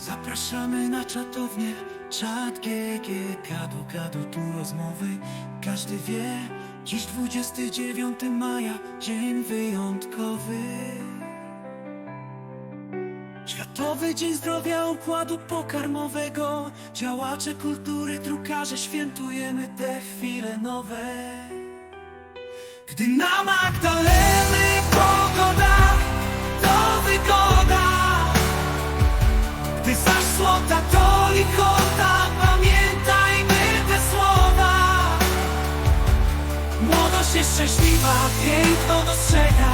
Zapraszamy na czatownię Czat GG Gadu gadu tu rozmowy. Każdy wie Dziś 29 maja Dzień wyjątkowy. Światowy Dzień Zdrowia Układu Pokarmowego. Działacze kultury, drukarze Świętujemy te chwile nowe. Gdy na Magdaleny Jest szczęśliwa, piękno dostrzega.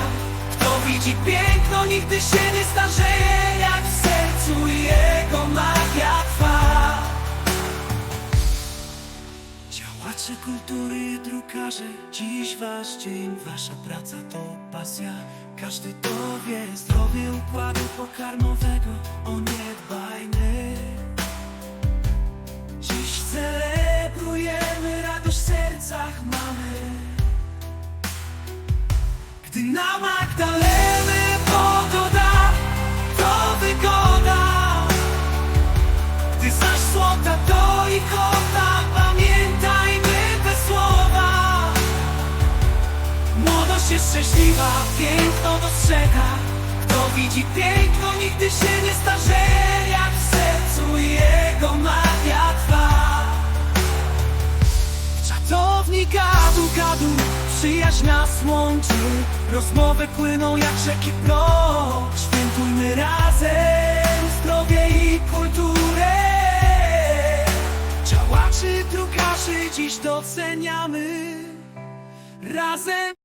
Kto widzi piękno, nigdy się nie starzeje Jak w sercu jego magia trwa. Działacze kultury, drukarze Dziś wasz dzień, wasza praca to pasja. Każdy to wie, zdrowie układu pokarmowego Gdy na Magdaleny pogoda To wygoda. Gdy zaszło ta to i kota Pamiętajmy te słowa. Młodość jest szczęśliwa, piękno dostrzega. Kto widzi piękno, nigdy się nie starzeje. Jak w sercu jego magia trwa. W czatowni gadu, gadu Przyjaźń nas łączy Rozmowy płyną jak rzeki prąd Świętujmy razem Zdrowie i kulturę. Działaczy, drukarzy Dziś doceniamy Razem